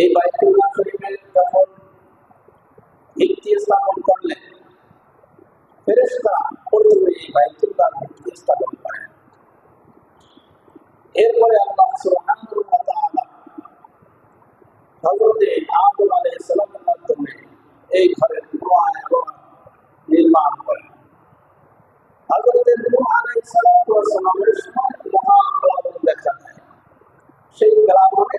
এই বাইতুল্লাহ শরীফের যখন ভিত্তি স্থাপন করলেন, ফেরেশতা প্রথমে এই বাইতুল্লাহ ভিত্তি স্থাপন করেন। এরপরে আল্লাহ সুবহানাহু ওয়া তাআলা হযরতে আদম আলাইহিস সালামের মাধ্যমে এই ঘরের নির্মাণ এবং নির্মাণ করেন। হযরতে নূহ আলাইহিস সালামের সময় মহাপ্লাবন দেখা দেয় সেই প্লাবনে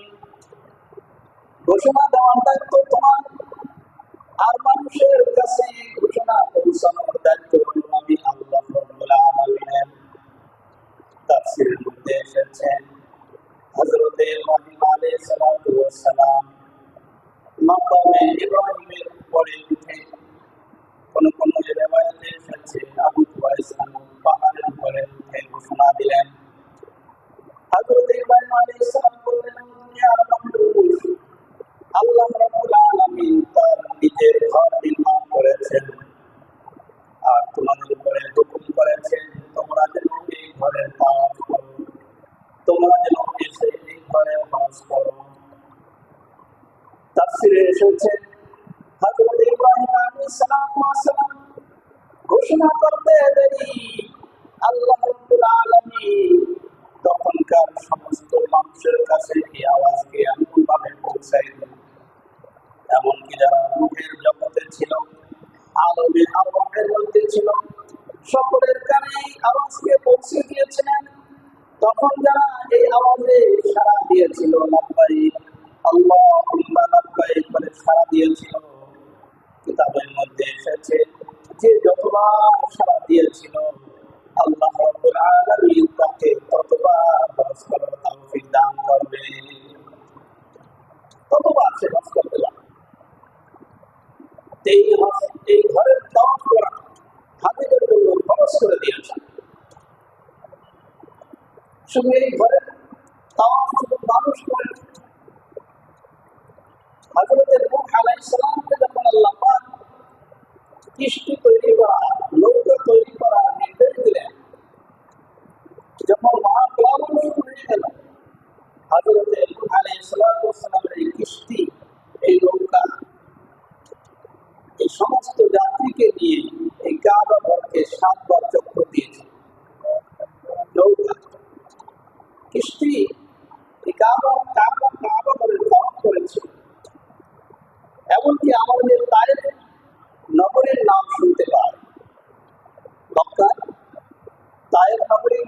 ঘোষণা দেওয়ার দায়িত্ব তোমার। আর মানুষের কাছে ঘোষণা পৌঁছানোর দায়িত্ব হলো আমি আল্লাহ রাব্বুল তাফসীরের মধ্যে এসেছেন হযরত ইব্রাহিম আলাইহিস মাকামে ইব্রাহিমের উপরে উঠে কোন কোন রেওয়ায়াতে এসেছে। আবু কুবাইস পাহাড়ের উপরে উঠে ঘোষণা দিলেন। হযরত ইব্রাহিম আলাইহিস বললেন এই আওয়াজে সাড়া দিয়েছিল লাব্বাই আল্লাহ লাব্বাই করে সাড়া দিয়েছিল। কিতাবের মধ্যে এসেছে যে যতবার সাড়া দিয়েছিল, আল্লাহ রাব্বুল তাকে ততবার হজ করার তৌফিক দান করবে। ততবার সে হজ করতে পারবে। এই এই ঘরের তাওয়াফ করা হাজিদের জন্য খরচ করে দিয়েছে। শুধু এই ঘরের তাওয়াফ শুধু মানুষ করে হযরতের নূহ আলাইহিস সালামকে যখন আল্লাহ পাক কিস্তি তৈরি করা নৌকা তৈরি করা নির্দেশ দিলেন যখন মহাপ্লাবন শুরু হয়ে গেল হজরতে আলাইসালামের এই কিস্তি এই নৌকা, এই সমস্ত যাত্রীকে নিয়ে এই কাবা ঘরকে সাতবার চক্র দিয়েছে। নৌকা কিস্তি এই কাবা কাবা করেছে। এমনকি আমাদের তায়ের নগরের নাম শুনতে পায় মক্কা তায়ের নগরীর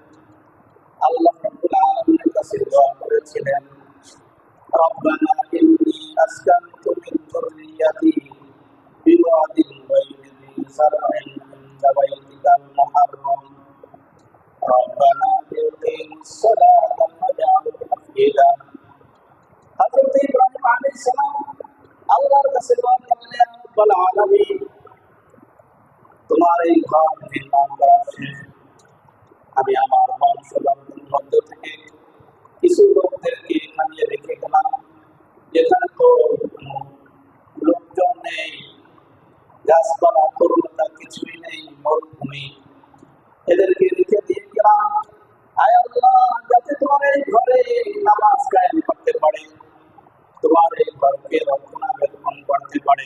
আল্লাহ রাব্বুল আলামিনের কাছে দোয়া করেছিলেন, রব্বানা ইন্নী আসকানতু মিন যুররিয়াতি বিওয়াদিন গায়রি যি সার'ইন ইনদা বাইতিকাল মুহাররম। রব্বানা ইউকিমুস সালাতা ওয়াজআল আফইলা হযরত ইব্রাহিম আলাইহিস সালাম আল্লাহর কাছে দোয়া করলেন, রব্বুল আলামিন, তোমার এই ঘর নির্মাণ করা আমি আমার মধ্য থেকে কিছু লোকদেরকে থামিয়ে রেখে গেলাম। যেখানে তো লোকজন নেই, গাছপালা, তরুণতা কিছুই নেই, মরুভূমি। এদেরকে রেখে দিয়ে গেলাম। আয় আল্লাহ, যাতে তোমার এই ঘরে নামাজ কায়েম করতে পারে। তোমার এই ঘরকে রক্ষণাবেক্ষণ করতে পারে।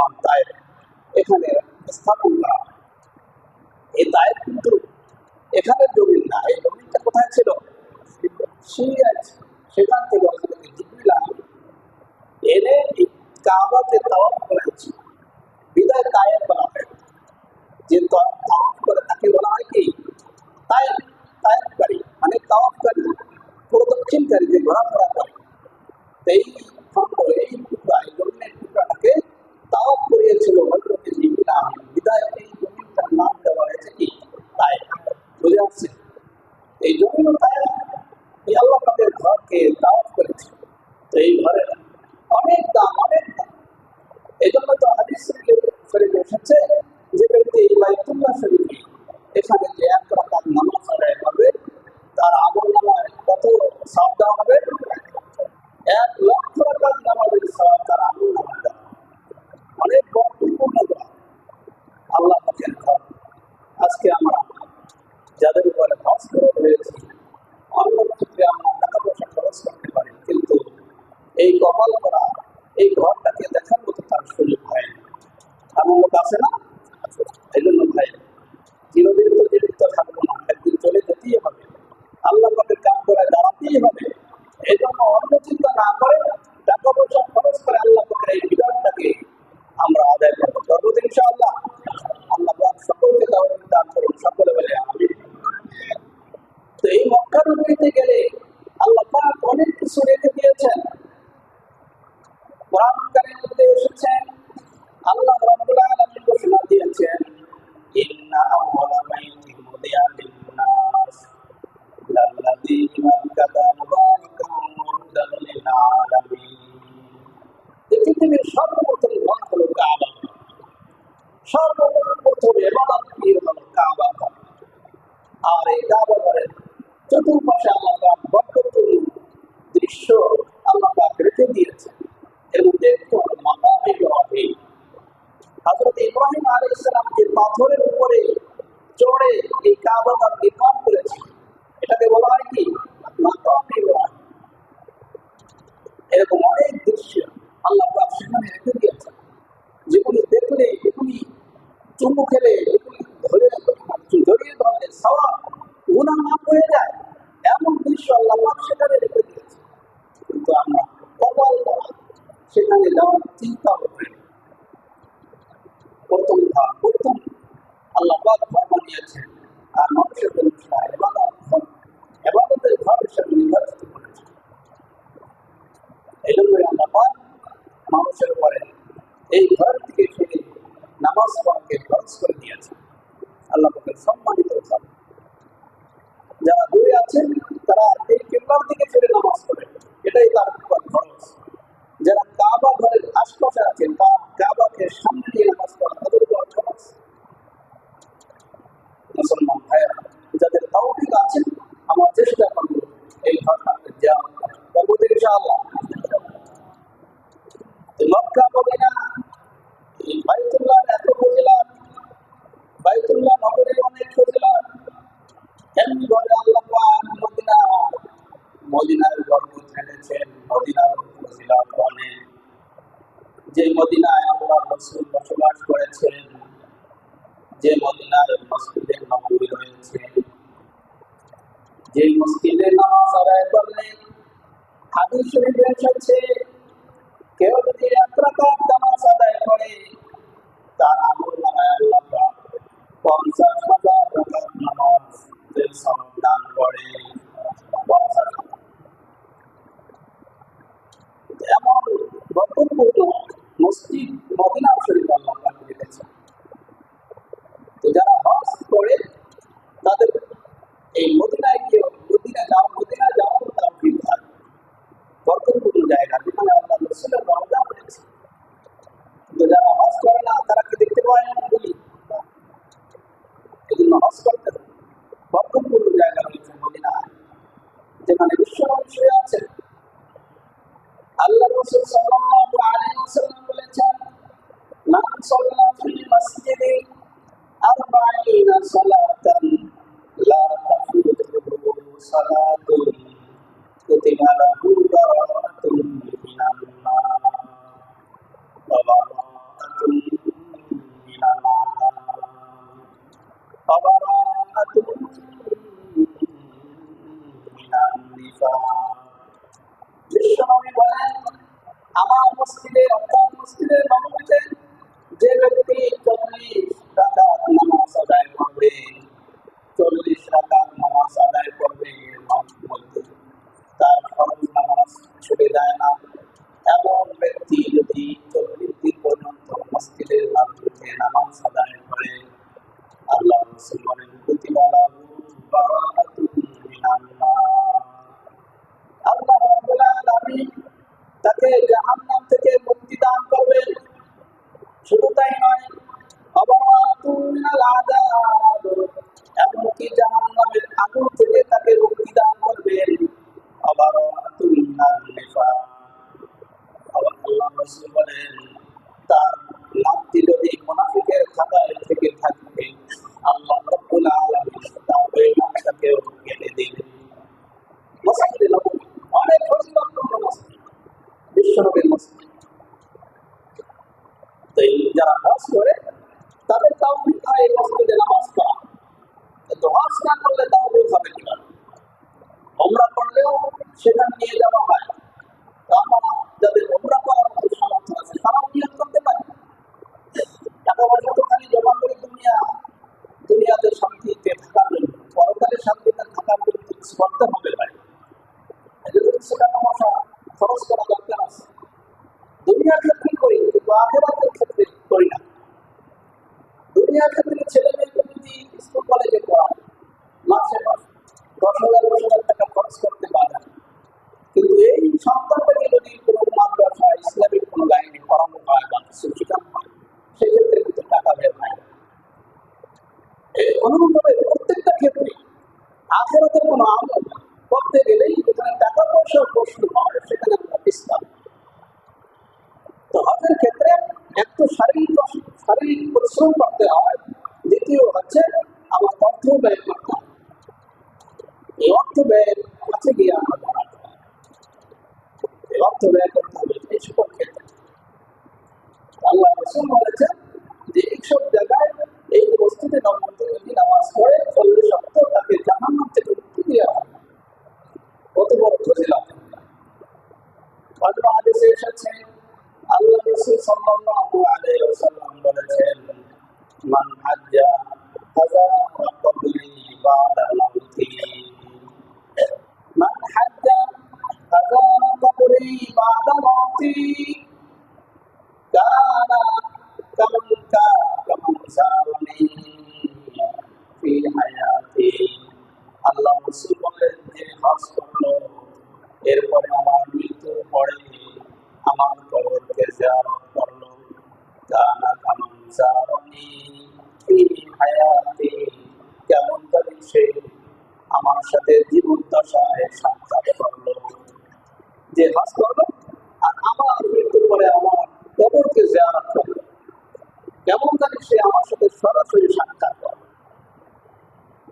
সম্মান দায়ের। এখানে স্থাপন করা। এই দায়ের কিন্তু এখানে এই ঘরে অনেক দাম অনেক দাম। এই জন্য তো হাদিস শরীফ এসেছে চতুর্পাশে আল্লাহ পাক দৃশ্য আল্লাহ পাক রেখে দিয়েছেন এর মধ্যে মাকামে ইব্রাহিম হজরত ইব্রাহিম আলাইহিস সালামকে পাথরের উপরে বাইতুল্লাহ নগরীর অনেক ফজিলত এমনি ভাবে আল্লাহ পাক মদিনা, মদিনার গর্ব ছেড়েছেন মদিনার ফজিলত অনেক যে মদিনায় আল্লাহ রসুল বসবাস করেছেন নামাজ কেউ যদি এক e জাহান্নাম থেকে মুক্তি দান করবেন। শুধু তাই নয় বলেন, তার নামটি যদি মোনাফিকের খাতায় থেকে থাকবে আল্লাহ যেসব বস্তু হয় সেখানে আমরা বিশ্রাম ক্ষেত্রে এক তো শারীরিক শারীরিক পরিশ্রম করতে হয়, দ্বিতীয় হচ্ছে আমার অর্থ ব্যয় করতে হবে এই অর্থ ব্যয়ের কাছে গিয়ে আমার দাঁড়াতে হয় এই অর্থ ব্যয় করতে হবে এই সকল ক্ষেত্রে। আল্লাহ রসুল বলেছেন, যে এইসব জায়গায় এই বস্তুতে নামাজ পড়ে চল্লিশ সপ্তাহ তাকে জাহান্ন থেকে মুক্তি দেওয়া হয় কত বড় ফজিলা অন্য হাদিসে এসেছে, আল্লাহ মান হাজা কবলি বাদা মাউতি। মান হাজা কবলি বাদা মাউতি।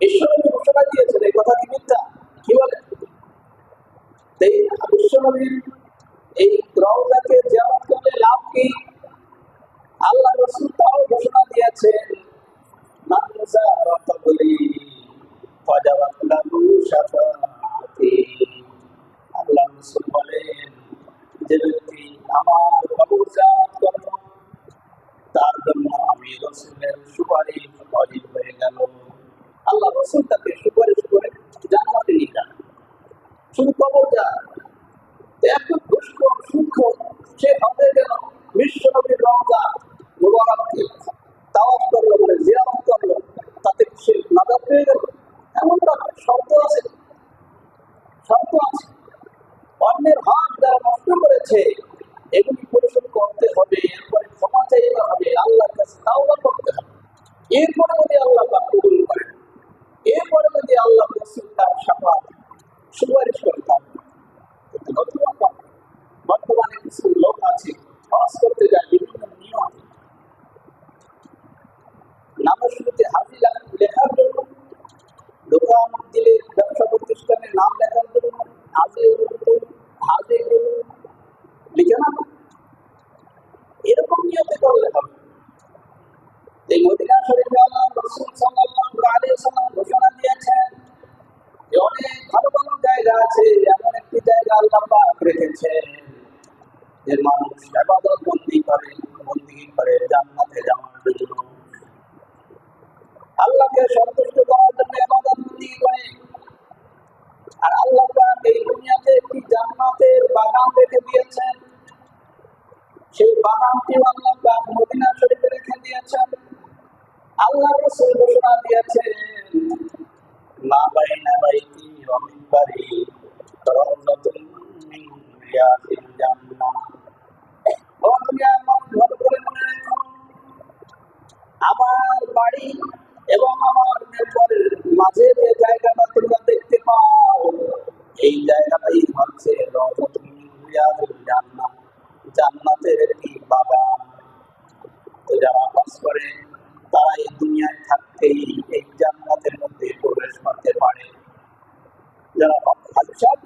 বিশ্বনবী ঘোষণা দিয়েছেন, এই কথা কি মিথ্যা? কি বলেন তাই বিশ্বনবীর এই রওজাকে জেরাত করলে লাভ কি? আল্লাহ রসুল তাও ঘোষণা দিয়েছেন তার জন্য আমি রসুলের সুপারিশ অজিত হয়ে গেল। আল্লাহ রসুল তাকে সুপারিশ করে জান্নাতে নিয়ে শুধু কবর এত সূক্ষ্ম সে হবে বিশ্বনবীর রমজা তাওয়াফ করল মানে জিয়ারত করল তাতে সে নাজাত পেয়ে গেল এমনটা শব্দ আছে। শব্দ আছে অন্যের হাত যারা নষ্ট করেছে এগুলি পরিশোধ করতে হবে এরপরে ক্ষমা চাইতে হবে আল্লাহর কাছে তাওবা করতে হবে এরপরে যদি আল্লাহ পাক কবুল করেন এরপরে যদি আল্লাহ রসুল তার সাফাত সুপারিশ করে থাকেন কিন্তু বর্তমান বর্তমানে কিছু লোক আছে পাস করতে যায় বিভিন্ন নিয়ম নামের শুরুতে হাজি লেখার জন্য দোকান দিলে ব্যবসা প্রতিষ্ঠানের নাম লেখার জন্য হাজি হাজি লিখে না এরকম নিয়তে করলে হবে এই মদিনা শরীফে আল্লাহ রসুল সাল্লাল্লাহু আলাইহি ওয়াসাল্লাম ঘোষণা দিয়েছেন যে অনেক ভালো ভালো জায়গা আছে এমন একটি জায়গা আল্লাহ পাক যে মানুষ ইবাদত বন্দি করে বন্দি করে জান্নাতে যাওয়ার জন্য আল্লাহকে সন্তুষ্ট করার জন্য ইবাদত বন্দি করে আর আল্লাহ পাক এই দুনিয়াতে একটি জান্নাতের বাগান রেখে দিয়েছেন সেই বাগানটি আল্লাহ পাক মদিনা শরীফে রেখে দিয়েছেন আল্লাহ রসুল ঘোষণা দিয়েছেন মা বাইনা বাইতি ওয়া মিনবারি রাউযাতুন আমার বাড়ি এবং আমার মেম্বারের মাঝে যে জায়গাটা তোমরা দেখতে পাও, এই জায়গাটাই হচ্ছে মিন জান্নাহ জান্নাতের একটি বাগান। যারা বাস করে তারা এই দুনিয়ায় থাকতেই এই জান্নাতের মধ্যে প্রবেশ করতে পারে যারা হাদিসাব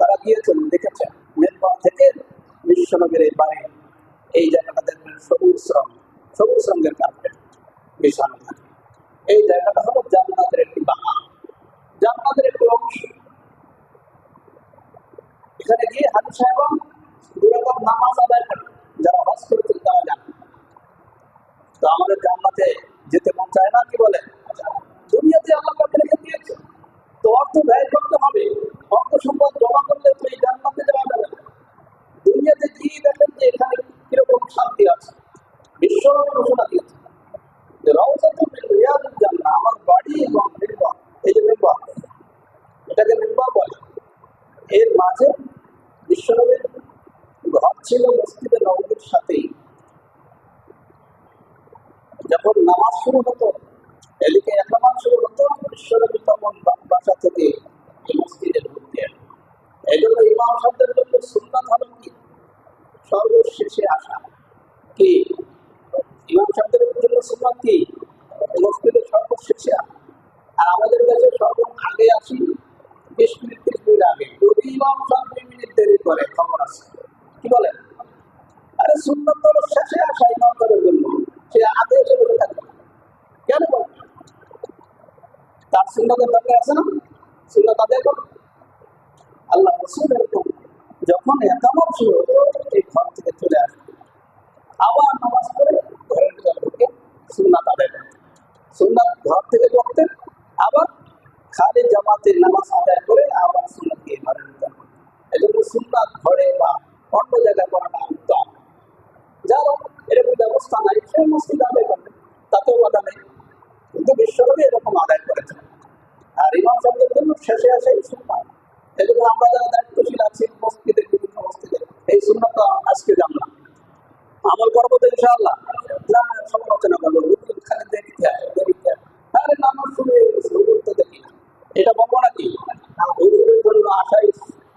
তারা গিয়েছেন দেখেছেন মেরপাল থেকে বিশ্বনগরের এই বাড়ি এই জায়গাটা দেখবেন সবুজ রং সবুজ রঙের কার্পেট বিছানো থাকে এই জায়গাটা হলো জান্নাতের একটি বাগান জান্নাতের একটি অংশ এখানে গিয়ে হাজি সাহেব দুরাকাত নামাজ আদায় করে যারা হজ করেছেন তারা জানেন। তো আমাদের জান্নাতে যেতে মন চায় না, কি বলে? দুনিয়াতে আল্লাহ পাক রেখে দিয়েছে। তো অর্থ ব্যয় করতে হবে, অর্থ সম্পদ জমা করলে তো এই জান্নাতে যাওয়া যাবে না। দুনিয়াতে কি দেখেন যে এখানে কীরকম শান্তি আছে? বিশ্ব ঘোষণা দিয়েছে। আমার বাড়ি এবং এই যে মেম্বার, এটাকে মেম্বার বলে। এর মাঝে বিশ্বনবীর ঘর ছিল মসজিদে সাথেই। যখন নামাজ শুরু হতো, এদিকে একামাজ শুরু হতো বিশ্বনবী তখন বাসা থেকে এই মসজিদে ঢুকতেন এই জন্য ইমাম সাহেবদের জন্য সুন্নাত হলো কি? সর্বশেষে আসা। কি? ইমাম সাহেবদের জন্য সুন্নাত কি? মসজিদের সর্বশেষে আর আমাদের কাছে সর্ব আগে আসি, বিশ মিনিট, ত্রিশ মিনিট আগে। যদি ইমাম সাহেব দুই মিনিট দেরি করে, খবর আছে। কি বলেন আরে সুন্নত শেষে আসা ইমাম জন্য। সে আগে এসে বসে থাকবে। কেন তার সুন্নতের দরকার আছে না? করো। আল্লাহ রসুল যখন একামত এই ঘর থেকে চলে আবার নামাজ পড়ে ঘরের ভিতরে সুন্নাত আদায় সুন্নাত ঘর থেকে করতেন আবার খালি জামাতে নামাজ আদায় করে আবার সুন্নাত গিয়ে ঘরের ভিতরে করতেন। এই জন্য সুন্নাত ঘরে বা অন্য জায়গায় করাটা উত্তম যার এরকম ব্যবস্থা নাই, সে মসজিদ আদায় করবে, তাতেও বাধা নেই। কিন্তু বিশ্বনবী এরকম আদায় করেছেন। আর ইমাম সাহেবদের জন্য শেষে আসে এই সুন্নাত। এই জন্য আমরা যারা দায়িত্বশীল আছি, মসজিদে বিভিন্ন মসজিদে, এই সুন্নাতটা আজকে জানলাম। আমল করব তো ইনশাআল্লাহ। না সমালোচনা করব খালি দেরিতে আসে দেরিতে আসে আরে নামাজ শুনে দেখি না। এটা বলব নাকি? হুজুরের জন্য আশাই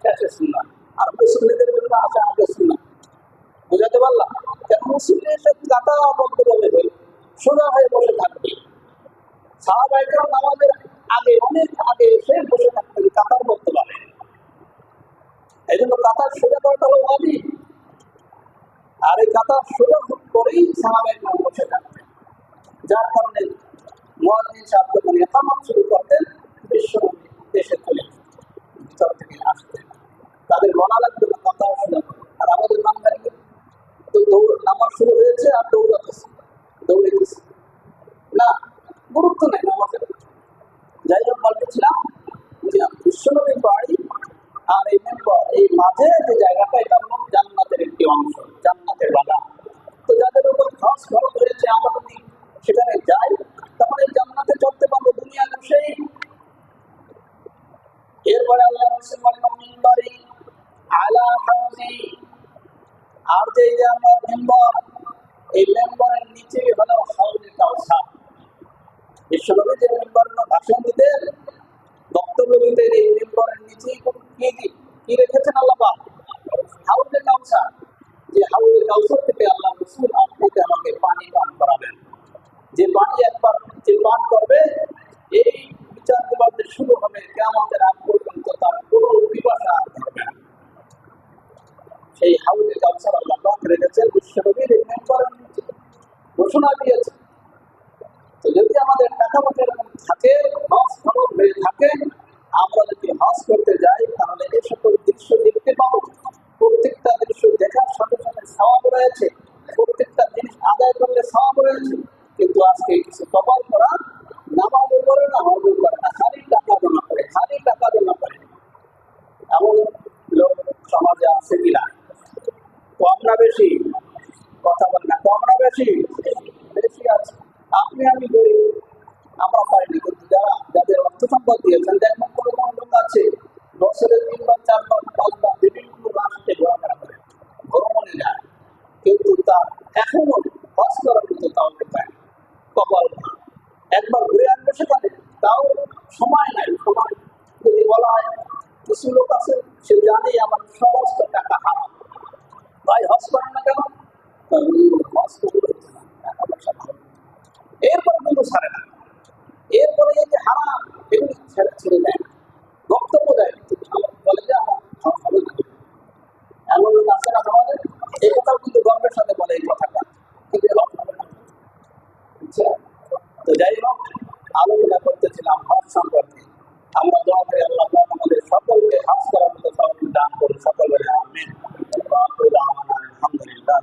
শেষে শুনলাম আর মুসলিমদের জন্য আশা আগে শুনলাম বুঝাতে পারলাম? কেন মুসলিম এসে কাটা বদ্ধভাবে হয়ে সোজা হয়ে বসে থাকবে। সাহাবাহিকের নামাজের আগে, অনেক আগে এসে বসে থাকতেন কাতার করতে পারে। এই জন্য কাতার সোজা করাটা হলো ওয়াজিব। আর এই কাতার সোজা পরেই সাহাবে বসে থাকতেন যার কারণে মোয়াজ্জিন সাহেব যখন একামত শুরু করতেন বিশ্বনবী দেশে চলে ভিতর থেকে আসতেন তাদের বলা লাগবে না, কথা আর আমাদের বাঙালি তো দৌড়, নামাজ শুরু হয়েছে আর দৌড়াতেছে দৌড়েতেছে না, গুরুত্ব নেই নামাজের। যাই হোক বলতেছিলাম যে বিশ্বনবীর বাড়ি আর এই মেম্বার এই মাঝে যে জায়গাটা, এটা হলো জান্নাতের একটি অংশ, জান্নাতের বাগান। তো যাদের উপর খাস খরচ হয়েছে আমরা সেখানে যাই তাহলে জান্নাতে চলতে পারব দুনিয়া বসেই এরপরে আল্লাহ রসুল বলেন মিম্বারি আলা হাউজি আর যে আমার মেম্বার, এই মেম্বারের নিচে হলো হাউজে কাউসার। বিশ্বনবী যে মেম্বারের ভাষণ দিতেন বক্তব্য দিতেন এই মেম্বারের নিচেই কি কি- রেখেছেন আল্লাহ হাউজে কাউসার। যে হাউজে কাউসার থেকে আল্লাহ রসুল আপনাকে আমাকে পানি পান করাবেন। যে পানি একবার যে পান করবে, এই বিচার দিবস যে শুরু হবে। কেমন আগ পর্যন্ত তার কোনো পিপাসা সেই হাউজে কাউসার আল্লাহ রেখেছেন, বিশ্বনবীর ঘোষণা দিয়েছে তো যদি আমাদের টাকা পয়সা থাকে, হজ খরচ হয়ে থাকে, আমরা যদি হজ করতে যাই, তাহলে এই সকল দৃশ্য দেখতে পাবো। প্রত্যেকটা দৃশ্য দেখার সাথে সাথে সওয়াব রয়েছে। প্রত্যেকটা জিনিস আদায় করলে সওয়াব রয়েছে। কিন্তু আজকে কিছু কপাল করা, নামাজও করে না, হজও করে না, খালি টাকা জমা করে, খালি টাকা জমা করে। এমন লোক সমাজে আছে কিনা? কম না বেশি। কথা বলে না কম না বেশি। বেশি আছে। আপনি আমি গরিব আমরা পারিনি কিন্তু যারা যাদের অর্থ সম্পদ দিয়েছেন দেখবেন কোনো কোনো লোক আছে বছরে তিনবার চারবার পাঁচবার বিভিন্ন রাষ্ট্রে ঘোরাফেরা করে। ভ্রমণে যায়। কিন্তু তার এখনও হজ করার মতো তাও পায় কপাল একবার ঘুরে আসবে সেখানে, তাও সময় নাই, সময়। যদি বলা হয়, কিছু লোক আছে, সে জানে আমার সমস্ত টাকা হারাম। যাই হজ করেন না কেন? এরপরে কিন্তু ছাড়ে না। এরপরে এই যে হারা এগুলি ছেড়ে ছেড়ে দেয় না। বক্তব্য দেয় কিন্তু আমার আমার এমন লোক আছে না তোমাদের? এই কথা কিন্তু গর্বের সাথে বলে এই কথাটা। কিন্তু হজ না। আচ্ছা, তো যাই হোক, আলোচনা করতেছিলাম হজ সম্পর্কে। আমরা দোয়া করি আল্লাহ আমাদের সকলকে হাস করার মতো সকলকে দান করুন। সকলকে আমিন। আলহামদুলিল্লাহ।